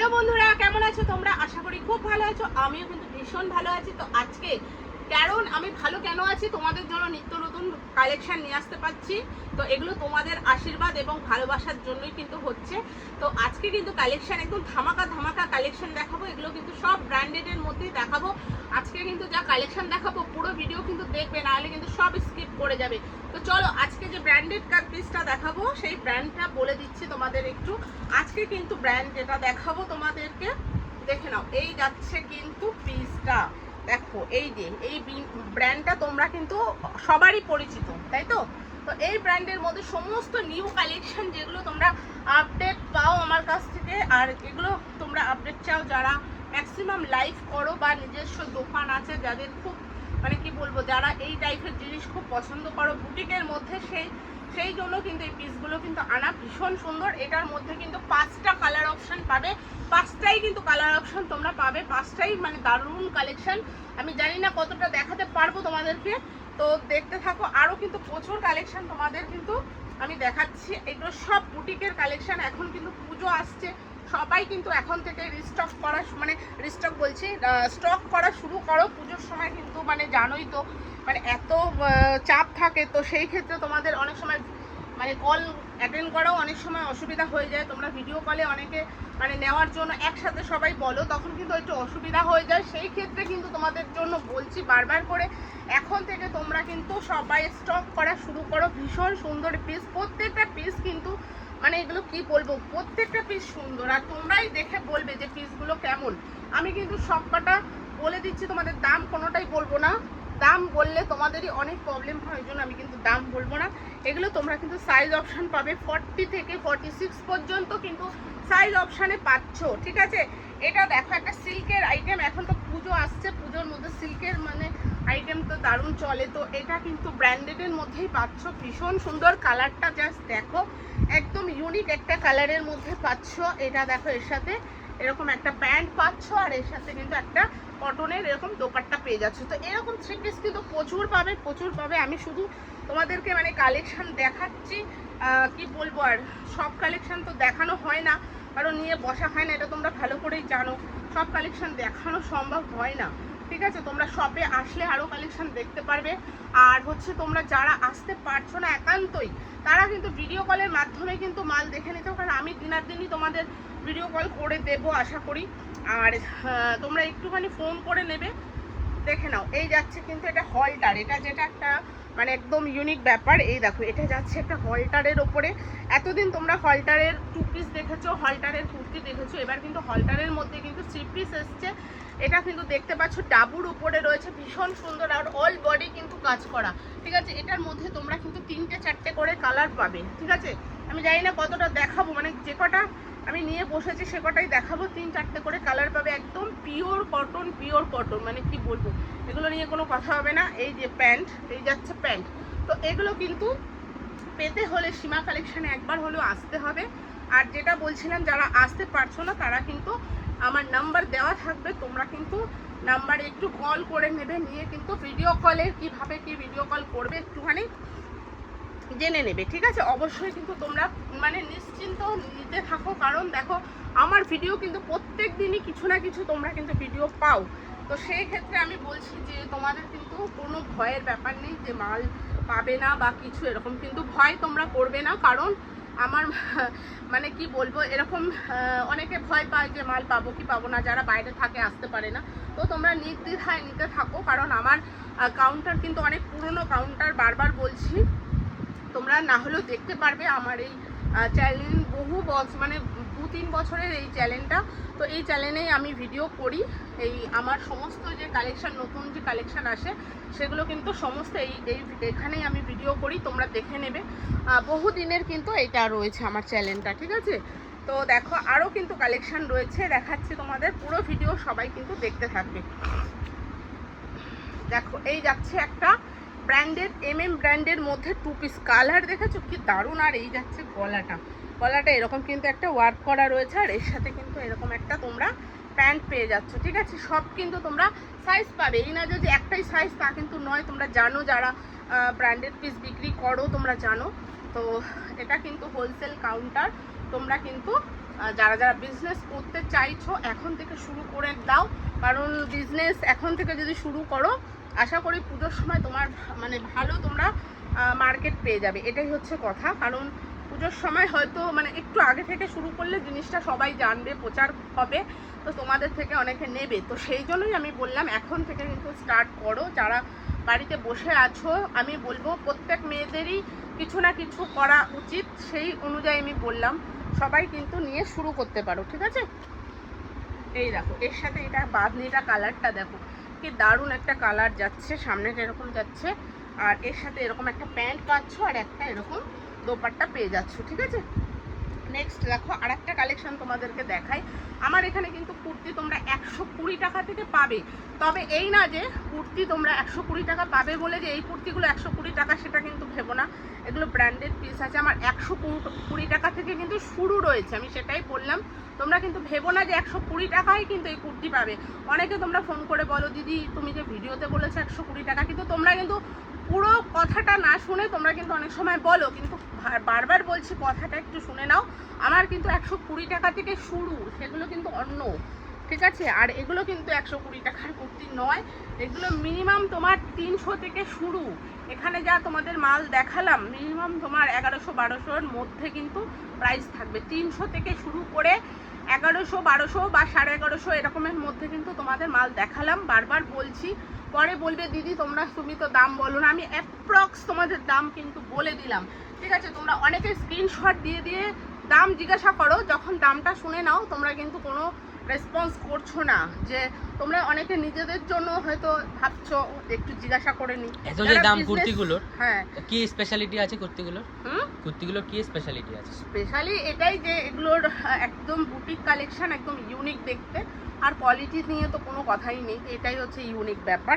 Hello বন্ধুরা, কেমন আছো? তোমরা আশা করি খুব ভালো আছো। আমিও কিন্তু ভীষণ ভালো আছি। তো আজকে কারণ আমি ভালো কেন আছি? তোমাদের জন্য নিত্য নতুন কালেকশন নিয়ে আসতে পারছি। তো এগুলো তোমাদের আশীর্বাদ এবং ভালোবাসার জন্যই কিন্তু হচ্ছে। তো আজকে কিন্তু কালেকশন একদম ধামাকা ধামাকা কালেকশন দেখাবো। এগুলো কিন্তু সব ব্র্যান্ডেডের মধ্যেই দেখাবো। আজকে কিন্তু যা কালেকশন দেখাবো, পুরো ভিডিও কিন্তু দেখবে নাহলে কিন্তু সব স্কিপ করে যাবে। তো চলো, আজকে যে ব্র্যান্ডেড কাট পিসটা দেখাবো, সেই ব্র্যান্ডটা বলে দিচ্ছি তোমাদের একটু। আজকে কিন্তু ব্র্যান্ড যেটা দেখাবো তোমাদেরকে, দেখে নাও। এই যাচ্ছে কিন্তু পিসটা দেখো, এই যে, এই ব্র্যান্ডটা তোমরা কিন্তু সবারই পরিচিত, তাই তো? তো এই ব্র্যান্ডের মধ্যে সমস্ত নিউ কালেকশন যেগুলো তোমরা আপডেট পাও আমার কাছ থেকে, আর এগুলো তোমরা আপডেট চাও যারা ম্যাক্সিমাম লাইভ করো বা নিজস্ব দোকান আছে, যাদের খুব মানে কি বলব, যারা এই টাইপের জিনিস খুব পছন্দ করো বুটিকের মধ্যে সেই সেই জন্য কিন্তু এই পিসগুলো কিন্তু আনা ভীষণ সুন্দর। এটার মধ্যে কিন্তু পাঁচটা কালার অপশন পাবে। পাঁচটাই কিন্তু কালার অপশন তোমরা পাবে। পাঁচটাই মানে দারুণ কালেকশন আমি জানি না কতটা দেখাতে পারব তোমাদেরকে। তো দেখতে থাকো আরও কিন্তু প্রচুর কালেকশন তোমাদের কিন্তু আমি দেখাচ্ছি। এগুলো সব বুটিকের কালেকশন এখন কিন্তু পুজো আসছে। সবাই কিন্তু এখন থেকে রিস্টক করা মানে রিস্টক বলছি স্টক করা শুরু করো। পুজোর সময় কিন্তু মানে জানোই তো মানে এত চাপ থাকে, তো সেই ক্ষেত্রে তোমাদের অনেক সময় মানে কল অ্যাটেন্ড করাও অনেক সময় অসুবিধা হয়ে যায়। তোমরা ভিডিও কলে অনেকে মানে নেওয়ার জন্য একসাথে সবাই বলো, তখন কিন্তু একটু অসুবিধা হয়ে যায়। সেই ক্ষেত্রে কিন্তু তোমাদের জন্য বলছি বারবার করে, এখন থেকে তোমরা কিন্তু সবাই স্টক করা শুরু করো। ভীষণ সুন্দর পিস প্রত্যেকটা পিস কিন্তু মানে এগুলো কি বলব? প্রত্যেকটা পিস সুন্দর। আর তোমরাই দেখে বলবে যে পিসগুলো কেমন। আমি কিন্তু সবকটা বলে দিচ্ছি, তোমাদের দাম কোনোটাই বলব না। দাম বললে তোমাদেরই অনেক প্রবলেম হয়, ওই জন্য আমি কিন্তু দাম বলব না। এগুলো তোমরা কিন্তু সাইজ অপশন পাবে ফর্টি থেকে ফর্টি সিক্স পর্যন্ত কিন্তু সাইজ অপশানে পাচ্ছ, ঠিক আছে? এটা দেখো, একটা সিল্কের আইটেম এখন তো পুজো আসছে, পুজোর মধ্যে সিল্কের মানে আইটেম তো দারুণ চলে। তো এটা কিন্তু ব্র্যান্ডেডের মধ্যেই পাচ্ছ, ভীষণ সুন্দর কালারটা জাস্ট দেখো। একদম ইউনিক একটা কালারের মধ্যে পাচ্ছ। এটা দেখো, এর সাথে এরকম একটা প্যান্ট পাচ্ছ, আর এর সাথে কিন্তু একটা কটনের এরকম দোপাট্টা পেয়ে যাচ্ছ। তো এরকম থ্রি পিস কিন্তু প্রচুর পাবে প্রচুর পাবে। আমি শুধু তোমাদেরকে মানে কালেকশন দেখাচ্ছি। কি বলব আর? সব কালেকশন তো দেখানো হয় না, কারণ নিয়ে বসা হয় না, এটা তোমরা ভালো করেই জানো। সব কালেকশন দেখানো সম্ভব হয় না, ঠিক আছে? তোমরা শপে আসলে আরও কালেকশন দেখতে পারবে। আর হচ্ছে তোমরা যারা আসতে পারছ না একান্তই, তারা কিন্তু ভিডিও কলের মাধ্যমে কিন্তু মাল দেখে নিতে কারণ আমি দিনার দিনই তোমাদের ভিডিও কল করে দেবো, আশা করি। আর তোমরা একটুখানি ফোন করে নেবে, দেখে নাও। এই যাচ্ছে কিন্তু এটা হলটার এটা যেটা একটা মানে একদম ইউনিক ব্যাপার। এই দেখো, এটা যাচ্ছে একটা হলটারের ওপরে। এতদিন তোমরা হলটারের টু পিস দেখেছ হলটারের কুর্তি দেখেছ, এবার কিন্তু হলটারের মধ্যে কিন্তু থ্রি পিস এসছে। এটা কিন্তু দেখতে পাচ্ছ, ডাবুর উপরে রয়েছে, ভীষণ সুন্দর আর অল বডি কিন্তু কাজ করা। ঠিক আছে? এটার মধ্যে তোমরা কিন্তু তিনটে চারটে করে কালার পাবে। ঠিক আছে? আমি জানি না কতটা দেখাবো মানে যে কটা আমি নিয়ে বসেছি সে কটাই দেখাবো। তিন, চারটে করে কালার পাবে একদম পিওর কটন পিওর কটন মানে কি বলব? এগুলো নিয়ে কোনো কথা হবে না। এই যে প্যান্ট, এই যাচ্ছে প্যান্ট। তো এগুলো কিন্তু পেতে হলে সীমা কালেকশানে একবার হলেও আসতে হবে। আর যেটা বলছিলাম, যারা আসতে পারছ না, তারা কিন্তু আমার নাম্বার দেওয়া থাকবে। তোমরা কিন্তু নাম্বারে একটু কল করে নেবে, নিয়ে কিন্তু ভিডিও কলে কীভাবে কি ভিডিও কল করবে একটুখানি জেনে নেবে, ঠিক আছে? অবশ্যই কিন্তু তোমরা মানে নিশ্চিন্ত নিতে থাকো, কারণ দেখো, আমার ভিডিও কিন্তু প্রত্যেক দিনই কিছু না কিছু তোমরা কিন্তু ভিডিও পাও। তো সেই ক্ষেত্রে আমি বলছি যে, তোমাদের কিন্তু কোনো ভয়ের ব্যাপার নেই যে, মাল পাবে না বা কিছু এরকম কিন্তু ভয় তোমরা করবে না, কারণ আমার মানে কি বলব, এরকম অনেকে ভয় পায় যে, মাল পাবো কি পাবো না, যারা বাইরে থাকে, আসতে পারে না। তো তোমরা নির্দ্বিধায় নিতে থাকো, কারণ আমার কাউন্টার কিন্তু অনেক পুরনো কাউন্টার বারবার বলছি। তোমরা না হলেও দেখতে পারবে আমার এই চ্যানেল বহু বছর মানে দু তিন বছরের এই চ্যানেলটা তো এই চ্যানেলেই আমি ভিডিও করি। এই আমার সমস্ত যে কালেকশান নতুন যে কালেকশান আসে, সেগুলো কিন্তু সমস্ত এই এই এখানেই আমি ভিডিও করি, তোমরা দেখে নেবে। বহু দিনের কিন্তু এটা রয়েছে আমার চ্যানেলটা ঠিক আছে? তো দেখো আরও কিন্তু কালেকশন রয়েছে, দেখাচ্ছি তোমাদের। পুরো ভিডিও সবাই কিন্তু দেখতে থাকবে। দেখো, এই যাচ্ছে একটা ব্র্যান্ডেড এম এম ব্র্যান্ডের মধ্যে টু পিস কালার দেখেছ? কি দারুণ! আর এই যাচ্ছে গলাটা। গলাটা এরকম কিন্তু একটা ওয়ার্ক করা রয়েছে, আর এর সাথে কিন্তু এরকম একটা তোমরা প্যান্ট পেয়ে যাচ্ছ, ঠিক আছে? সব কিন্তু তোমরা সাইজ পাবে। এই না যে একটাই সাইজ তা কিন্তু নয়, তোমরা জানো যারা ব্র্যান্ডেড পিস বিক্রি করো, তোমরা জানো। তো এটা কিন্তু হোলসেল কাউন্টার তোমরা কিন্তু যারা যারা বিজনেস করতে চাইছো এখন থেকে শুরু করে দাও, কারণ বিজনেস এখন থেকে যদি শুরু করো, আশা করি পুজোর সময় তোমার মানে ভালো তোমরা মার্কেট পেয়ে যাবে। এটাই হচ্ছে কথা। কারণ পুজোর সময় হয়তো মানে একটু আগে থেকে শুরু করলে জিনিসটা সবাই জানবে, প্রচার হবে, তো তোমাদের থেকে অনেকে নেবে। তো সেই জন্যই আমি বললাম, এখন থেকে কিন্তু স্টার্ট করো। যারা বাড়িতে বসে আছো, আমি বলব প্রত্যেক মেয়েদেরই কিছু না কিছু করা উচিত। সেই অনুযায়ী আমি বললাম। সবাই কিন্তু নিয়ে শুরু করতে পারো, ঠিক আছে? এই দেখো, এর সাথে এটা বাঁধনিটা কালারটা দেখো, কি দারুণ একটা কালার যাচ্ছে সামনেটা এরকম যাচ্ছে, আর এর সাথে এরকম একটা প্যান্ট পাচ্ছ, আর একটা এরকম দোপাট্টা পেয়ে যাচ্ছ, ঠিক আছে? নেক্সট দেখো আর একটা কালেকশন তোমাদেরকে দেখাই। আমার এখানে কিন্তু কুর্তি তোমরা একশো কুড়ি টাকা থেকে পাবে। তবে এই না যে কুর্তি তোমরা একশো কুড়ি টাকা পাবে বলে যে এই কুর্তিগুলো একশো কুড়ি টাকা, সেটা কিন্তু ভেবো না। এগুলো ব্র্যান্ডেড পিস আছে। আমার একশো কুড়ি টাকা থেকে কিন্তু শুরু রয়েছে, আমি সেটাই বললাম। তোমরা কিন্তু ভেবো না যে একশো কুড়ি টাকায় কিন্তু এই কুর্তি পাবে। অনেকে তোমরা ফোন করে বলো, দিদি, তুমি যে ভিডিওতে বলেছ একশো কুড়ি টাকা, কিন্তু তোমরা কিন্তু পুরো কথাটা না শুনে তোমরা কিন্তু অনেক সময় বলো, কিন্তু বারবার বলছি কথাটা একটু শুনে নাও। আমার কিন্তু একশো কুড়ি টাকা থেকে শুরু, সেগুলো কিন্তু অন্য, ঠিক আছে? আর এগুলো কিন্তু একশো কুড়ি টাকার কুর্তি নয়, এগুলো মিনিমাম তোমার তিনশো থেকে শুরু। এখানে যা তোমাদের মাল দেখালাম মিনিমাম তোমার এগারোশো বারোশোর মধ্যে কিন্তু প্রাইস থাকবে। তিনশো থেকে শুরু করে এগারোশো বারোশো বা সাড়ে এগারোশো এরকমের মধ্যে কিন্তু তোমাদের মাল দেখালাম। বারবার বলছি পরে বলবে দিদি তোমরা তুমি তো দাম বলো না। আমি অ্যাপ্রক্স তোমাদের দাম কিন্তু বলে দিলাম। ঠিক আছে তোমরা অনেকে স্ক্রিনশট দিয়ে দিয়ে দাম জিজ্ঞাসা করো যখন দামটা শুনে নাও তোমরা কিন্তু কোনো রেসপন্স করছ না। যে তোমরা অনেকে নিজেদের জন্য হয়তো ভাবছ একটু জিজ্ঞাসা করে নি। এত যে দাম কুর্তিগুলোর হ্যাঁ। কি স্পেশালিটি আছে কুর্তিগুলোর? হুম? কুর্তিগুলোর কি স্পেশালিটি আছে? স্পেশালি এটাই যে এগুলোর একদম বুটিক কালেকশন একদম ইউনিক দেখতে। আর কোয়ালিটি নিয়ে তো কোনো কথাই নেই এটাই হচ্ছে ইউনিক ব্যাপার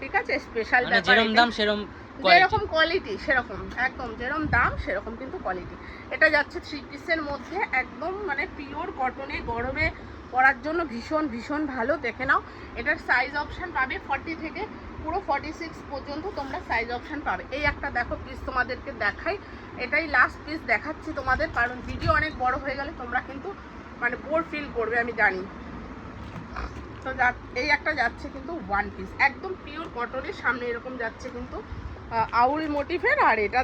ঠিক আছে? স্পেশাল মানে ব্যাপার এটাই। দাম সেরকম যেরকম কোয়ালিটি কোয়ালিটি সেরকম একদম যেরকম দাম সেরকম কিন্তু কোয়ালিটি এটা যাচ্ছে থ্রি পিসের মধ্যে একদম মানে পিওর কটনে গরমে পরার জন্য ভীষণ ভীষণ ভালো দেখে নাও। এটার সাইজ অপশান পাবে ফর্টি থেকে পুরো ফর্টি সিক্স পর্যন্ত তোমরা সাইজ অপশান পাবে। এই একটা দেখো পিস তোমাদেরকে দেখাই। এটাই লাস্ট পিস দেখাচ্ছি তোমাদের কারণ ভিডিও অনেক বড় হয়ে গেলে তোমরা কিন্তু মানে বোর ফিল করবে আমি জানি। তো যা- এই একটা যাচ্ছে কিন্তু ওয়ান পিস একদম পিওর কটনের সামনে এরকম যাচ্ছে কিন্তু আউল মোটিভের আর এটা